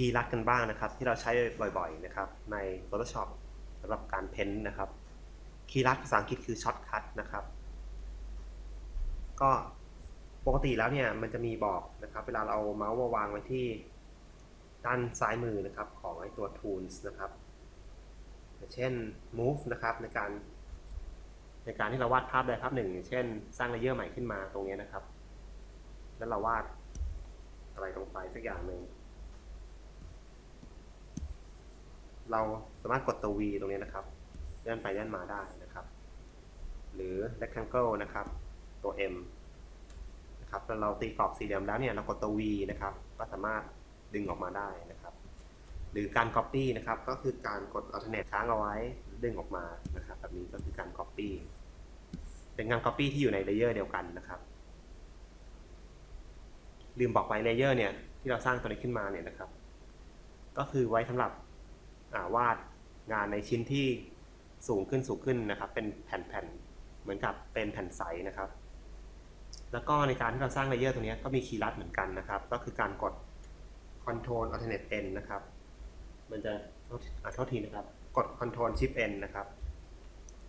คีย์ลัดกันบ้างนะครับ ที่เราใช้บ่อยๆนะครับใน Photoshop สำหรับการเพ้นนะครับ คีย์ลัดภาษาอังกฤษคือช็อตคัทนะครับ ก็ปกติแล้วเนี่ยมันจะมีบอกนะครับ เวลาเราเอาเมาส์มาวางไว้ที่ด้านซ้ายมือนะครับของไอตัว tools นะครับเช่น move นะครับในการ ในการที่เราวาดภาพใดภาพหนึ่งอย่างเช่น สร้างเลเยอร์ใหม่ขึ้นมาตรงนี้นะครับ แล้วเราวาดอะไรลงไปสักอย่างหนึ่ง เราสามารถกดตัว V ตรงนี้นะครับเลื่อนไปเลื่อนมาได้นะครับ หรือ rectangle นะครับ ตัว M นะครับแล้วเราตีกรอบสี่เหลี่ยมแล้วเนี่ยเรากดตัว V นะครับ ก็สามารถดึงออกมาได้นะครับ หรือการ copy นะครับ ก็คือการกด alternate ค้างเอาไว้ดึงออกมานะครับ แบบนี้ก็คือการ copy เป็นการ copy ที่อยู่ในเลเยอร์เดียวกันนะครับลืมบอกไปเลเยอร์เนี่ยที่เราสร้างตัวนี้ขึ้นมาเนี่ยนะครับ ก็คือไว้สำหรับ วาดงานในชิ้นที่สูงขึ้นสูงขึ้นนะครับ เป็นแผ่นๆ เหมือนกับเป็นแผ่นใสนะครับ แล้วก็ในการที่เราสร้างเลเยอร์ตรงนี้ก็มีคีย์ลัดเหมือนกันนะครับ ก็คือการกด Control Alternate N นะครับ มันจะอะโทษทีนะครับ กด Control Shift N นะครับ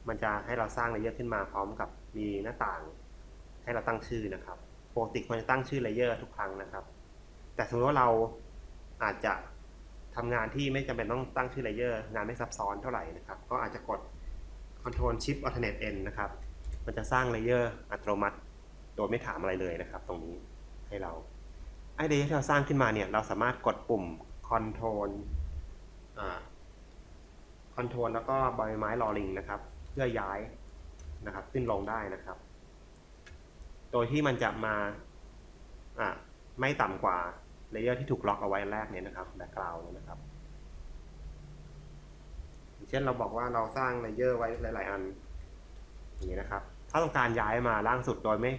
มันจะให้เราสร้างเลเยอร์ขึ้นมาพร้อมกับมีหน้าต่าง ให้เราตั้งชื่อนะครับปกติควรจะตั้งชื่อเลเยอร์ทุกครั้งนะครับ แต่สมมติว่าเราอาจจะ ทำงานที่ไม่จำเป็นต้องตั้งชื่อเลเยอร์งานไม่ซับซ้อนเท่าไหร่นะครับ ก็อาจจะกด Control Shift Alternate N นะครับ มันจะสร้างเลเยอร์อัตโนมัติ โดยไม่ถามอะไรเลยนะครับ ตรงนี้ให้เราไอเลเยอร์ที่เราสร้างขึ้นมาเนี่ย เราสามารถกดปุ่ม Control อ่า Control แล้วก็ใบไม้ลอลิงนะครับ เพื่อย้ายนะครับ ขึ้นลงได้นะครับ โดยที่มันจะมาอ่าไม่ต่ำกว่า เลเยอร์ที่ถูกล็อกเอาไว้แรกเนี่ยนะครับแบ็กกราวน์นะครับเช่นเราบอกว่าเราสร้างเลเยอร์ไว้หลาย ๆ อันอย่างนี้นะครับ ถ้าต้องการย้ายมาล่างสุดโดยไม่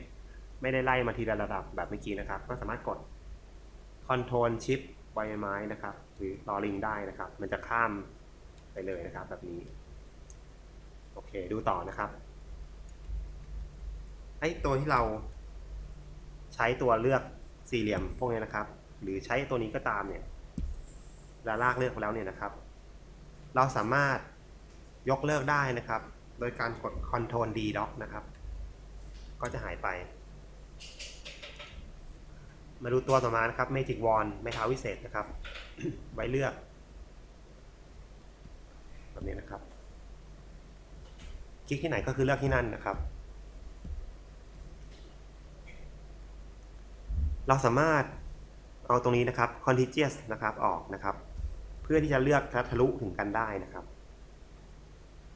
ไม่ได้ไล่มาทีละระดับแบบเมื่อกี้นะครับ ก็สามารถกด Ctrl Shift ใบไม้นะครับ หรือลอลิงได้นะครับ มันจะข้ามไปเลยนะครับ แบบนี้ โอเคดูต่อนะครับไอตัวที่เราใช้ตัวเลือกสี่เหลี่ยมพวกนี้นะครับ หรือใช้ตัวนี้ก็ตามเนี่ยเวลาลากเลือกไปแล้วเนี่ยนะครับ เราสามารถยกเลิกได้นะครับ โดยการกด Ctrl D Dock นะครับ ก็จะหายไป มาดูตัวต่อมานะครับ Magic Wand ไม้เท้าวิเศษนะครับ ไว้เลือกแบบนี้นะครับ คลิกที่ไหนก็คือเลือกที่นั่นนะครับ เราสามารถ เอาตรงนี้นะครับ contiguous นะครับออกนะครับ เพื่อที่จะเลือกทะลุถึงกันได้นะครับ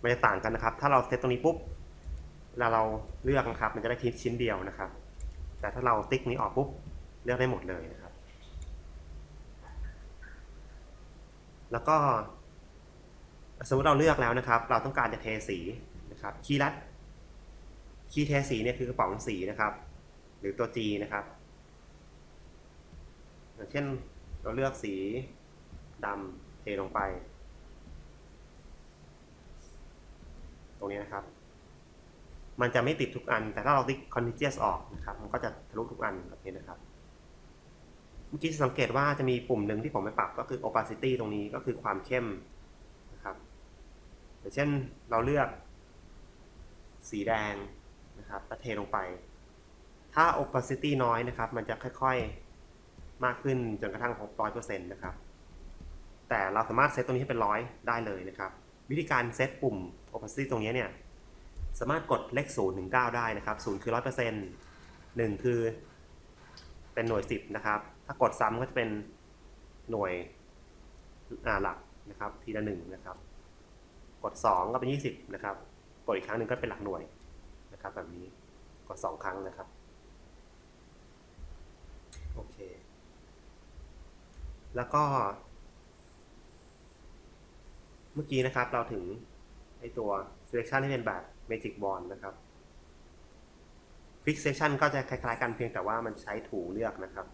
มันจะต่างกันนะครับ ถ้าเราเซตตรงนี้ปุ๊บเวลาเราเลือกนะครับ มันจะได้ชิ้นเดียวนะครับ แต่ถ้าเราติ๊กนี้ออกปุ๊บเลือกได้หมดเลยนะครับ แล้วก็สมมติเราเลือกแล้วนะครับ เราต้องการจะเทสีนะครับ คีย์ลัดคีย์เทสีเนี่ยคือกระป๋องสีนะครับ หรือตัว G นะครับ อย่างเช่นเราเลือกสีดำเทลงไป ตรงนี้นะครับ มันจะไม่ติดทุกอัน แต่ถ้าเราติ๊ก contiguous ออกนะครับ มันก็จะทะลุทุกอันแบบนี้นะครับเมื่อกี้สังเกตว่าจะมีปุ่มหนึ่งที่ผมไปปรับก็คือ opacity ตรงนี้ก็คือความเข้มนะครับอย่างเช่นเราเลือกสีแดงนะครับแล้วเทลงไป ถ้า opacity น้อยนะครับ มันจะค่อยๆ มากขึ้นจนกระทั่งครบร้อยเปอร์เซ็นต์นะครับ แต่เราสามารถเซตตรงนี้ให้เป็นร้อยได้เลยนะครับ วิธีการเซตปุ่ม opacity ตรงนี้เนี่ย สามารถกดเลข0ถึง9ได้นะครับ0คือ100% 1คือเป็นหน่วย 10 นะครับ ถ้ากดซ้ำก็จะเป็นหน่วยหลักนะครับ ทีละ1นะครับ กด 2 ก็เป็น 20 นะครับ กดอีกครั้งหนึ่งก็เป็นหลักหน่วยนะครับ แบบนี้กด 2 ครั้งนะครับ โอเค แล้วก็ เมื่อกี้นะครับเราถึงไอตัว selection ที่เป็นแบบ magic wand นะครับ fix selection ก็จะคล้ายๆกันเพียงแต่ว่ามันใช้ถูเลือกนะครับ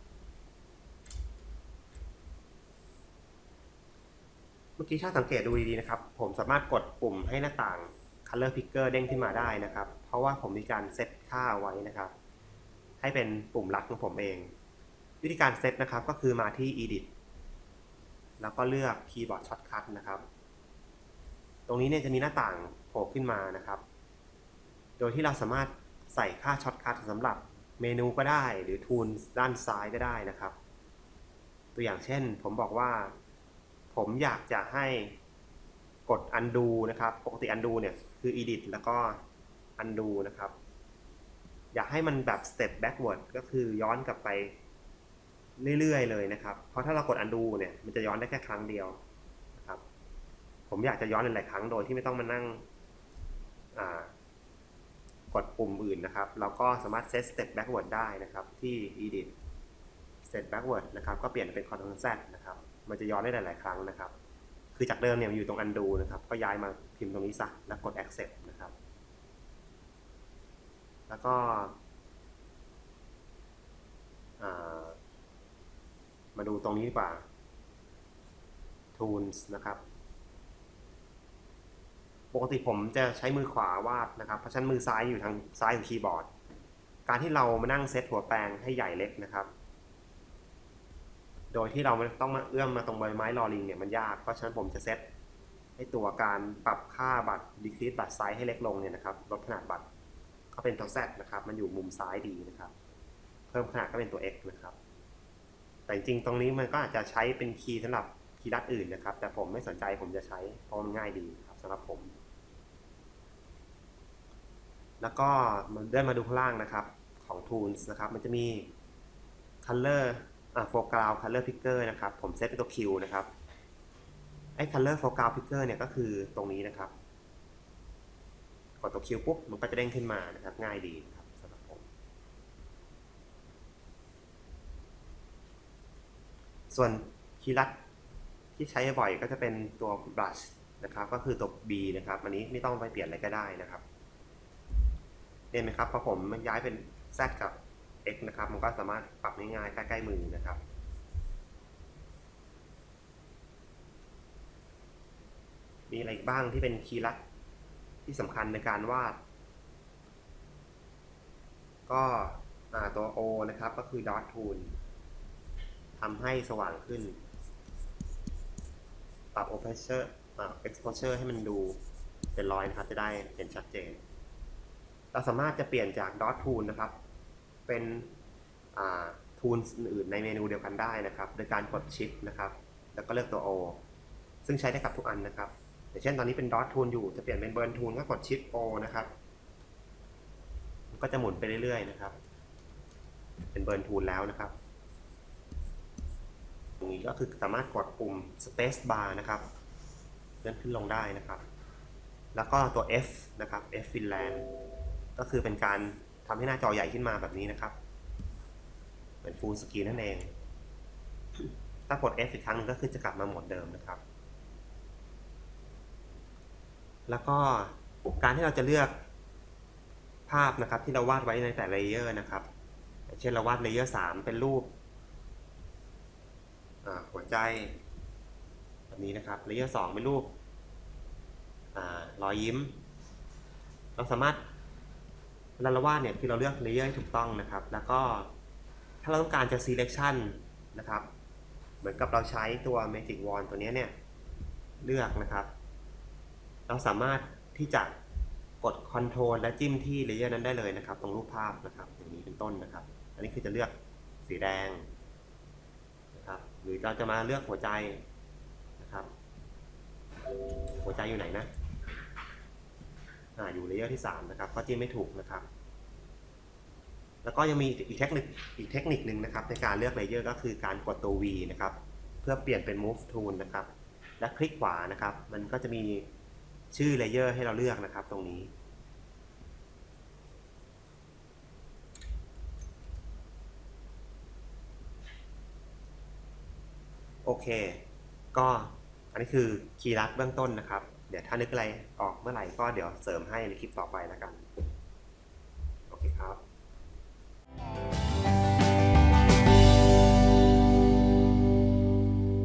เมื่อกี้ถ้าสังเกตดูดีๆนะครับ ผมสามารถกดปุ่มให้หน้าต่าง color picker เด้งขึ้นมาได้นะครับ เพราะว่าผมมีการเซตค่าไว้นะครับ ให้เป็นปุ่มลัดของผมเอง วิธีการเซตนะครับก็คือมาที่ edit แล้วก็เลือกคีย์บอร์ดช็อตคัทนะครับ ตรงนี้เนี่ยจะมีหน้าต่างโผล่ขึ้นมานะครับ โดยที่เราสามารถใส่ค่าช็อตคัทสำหรับเมนูก็ได้หรือทูลด้านซ้ายก็ได้นะครับ ตัวอย่างเช่นผมบอกว่า ผมอยากจะให้กด undo นะครับ ปกติ undo เนี่ยคือ edit แล้วก็ undo นะครับ อยากให้มันแบบ step backward ก็คือย้อนกลับไป เรื่อยๆเลยนะครับ เพราะถ้าเรากด undo เนี่ยมันจะย้อนได้แค่ครั้งเดียวนะครับ ผมอยากจะย้อนหลายๆครั้งโดยที่ไม่ต้องมานั่งกดปุ่มอื่นนะครับ เราก็สามารถ set step backward ได้นะครับ ที่ edit set backward นะครับ ก็เปลี่ยนเป็น Ctrl Z นะครับ มันจะย้อนได้หลาย ๆ ครั้งนะครับ คือจากเดิมเนี่ยมันอยู่ตรง undo นะครับ ก็ย้ายมาพิมพ์ตรงนี้ซะ แล้วกด accept นะครับ แล้วก็ มาดูตรงนี้ดีกว่า tools นะครับ ปกติผมจะใช้มือขวาวาดนะครับ เพราะฉะนั้นมือซ้ายอยู่ทางซ้ายของคีย์บอร์ด การที่เรามานั่งเซตหัวแปรงให้ใหญ่เล็กนะครับ โดยที่เราไม่ต้องมาเอื้อมมาตรงใบไม้ลอลิงเนี่ยมันยาก เพราะฉะนั้นผมจะเซตให้ตัวการปรับค่าบัตร decrease บัตรไซส์ให้เล็กลงเนี่ยนะครับ ลดขนาดบัตรก็เป็นตัว Z นะครับ มันอยู่มุมซ้ายดีนะครับ เพิ่มขนาดก็เป็นตัว X นะครับ แต่จริงตรงนี้มันก็อาจจะใช้เป็นคีย์สำหรับคีย์ลัดอื่นนะครับ แต่ผมไม่สนใจผมจะใช้เพราะมันง่ายดีครับสำหรับผม แล้วก็มันเลื่อนมาดูข้างล่างนะครับของ tools นะครับ มันจะมี color อ่า foreground color picker นะครับ ผมเซตเป็นตัว Q นะครับไอ้ color foreground picker เนี่ยก็คือตรงนี้นะครับ กดตัว Q ปุ๊บมันก็จะเด้งขึ้นมานะครับง่ายดีครับสำหรับผม ส่วนคีย์ลัดที่ใช้บ่อยก็จะเป็นตัว brush นะครับ ก็คือตัว B นะครับ อันนี้ไม่ต้องไปเปลี่ยนอะไรก็ได้นะครับเห็นไหมครับพอผมมันย้ายเป็น Z กับ X นะครับ มันก็สามารถปรับง่ายๆใกล้ๆมือนะครับมีอะไรบ้างที่เป็นคีย์ลัดที่สำคัญในการวาด ก็ตัว O นะครับก็คือ dot tool ทำให้สว่างขึ้น ปรับ aperture อ่า exposure ให้มันดูเป็นร้อยนะครับ จะได้เห็นชัดเจน เราสามารถจะเปลี่ยนจาก dot tool นะครับ เป็นอ่า tools อื่นในเมนูเดียวกันได้นะครับ โดยการกด shift นะครับ แล้วก็เลือกตัว O ซึ่งใช้ได้กับทุกอันนะครับอย่างเช่นตอนนี้เป็น dot tool อยู่ จะเปลี่ยนเป็น burn tool ก็กด shift O นะครับ ก็จะหมุนไปเรื่อยๆนะครับ เป็น burn tool แล้วนะครับ ตรงนี้ก็คือสามารถกดปุ่ม space bar นะครับเลื่อนขึ้นลงได้นะครับ แล้วก็ตัว F นะครับ F Finland ก็คือเป็นการทำให้หน้าจอใหญ่ขึ้นมาแบบนี้นะครับเป็น full screen นั่นเอง ถ้ากด F อีกครั้งนึงก็คือจะกลับมาโหมดเดิมนะครับ แล้วก็การที่เราจะเลือกภาพนะครับที่เราวาดไว้ในแต่เลเยอร์นะครับ เช่นเราวาดเลเยอร์3เป็นรูป หัวใจแบบนี้นะครับเลเยอร์2เป็นรูปรอยยิ้ม เราสามารถเวลาเราวาดเนี่ยคือเราเลือกเลเยอร์ให้ถูกต้องนะครับ แล้วก็ถ้าเราต้องการจะ selection นะครับ เหมือนกับเราใช้ตัว magic wand ตัวเนี้ยเนี่ยเลือกนะครับ เราสามารถที่จะกด Ctrl และจิ้มที่เลเยอร์นั้นได้เลยนะครับ ตรงรูปภาพนะครับอย่างนี้เป็นต้นนะครับ อันนี้คือจะเลือกสีแดง หรือเราจะมาเลือกหัวใจนะครับ หัวใจอยู่ไหนนะอ่าอยู่เลเยอร์ที่ 3 นะครับก็จิ้มไม่ถูกนะครับ แล้วก็ยังมีอีกเทคนิคอีกเทคนิคหนึ่งนะครับ ในการเลือกเลเยอร์ก็คือการกดตัว V นะครับ เพื่อเปลี่ยนเป็น move tool นะครับ และคลิกขวานะครับ มันก็จะมีชื่อเลเยอร์ให้เราเลือกนะครับตรงนี้ โอเค ก็อันนี้คือคีย์ลัดเบื้องต้นนะครับ เดี๋ยวถ้านึกอะไรออกเมื่อไหร่ก็เดี๋ยวเสริมให้ในคลิปต่อไปแล้วกัน โอเคครับ